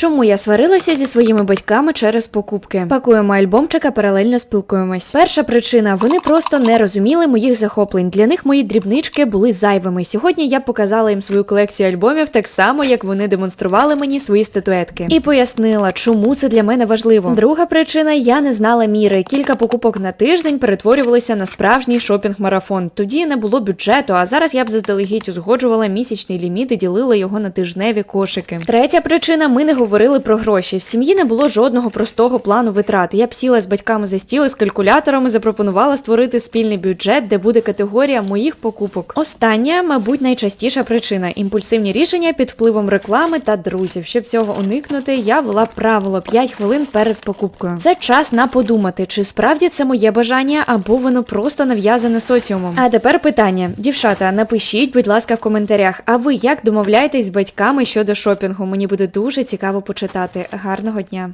Чому я сварилася зі своїми батьками через покупки? Пакуємо альбомчик, а паралельно спілкуємось. Перша причина вони просто не розуміли моїх захоплень. Для них мої дрібнички були зайвими. Сьогодні я показала їм свою колекцію альбомів так само, як вони демонстрували мені свої статуетки, і пояснила, чому це для мене важливо. Друга причина я не знала міри. Кілька покупок на тиждень перетворювалися на справжній шопінг-марафон. Тоді не було бюджету, а зараз я б заздалегідь узгоджувала місячний ліміт і ділила його на тижневі кошики. Третя причина: ми не говорили про гроші. В сім'ї не було жодного простого плану витрат. Я б сіла з батьками за стіл із калькулятором і запропонувала створити спільний бюджет, де буде категорія моїх покупок. Остання, мабуть, найчастіша причина імпульсивні рішення під впливом реклами та друзів. Щоб цього уникнути, я вела правило 5 хвилин перед покупкою. Це час на подумати, чи справді це моє бажання, або воно просто нав'язане соціумом. А тепер питання: дівчата, напишіть, будь ласка, в коментарях. А ви як домовляєтесь з батьками щодо шопінгу? Мені буде дуже цікаво почитати. Гарного дня!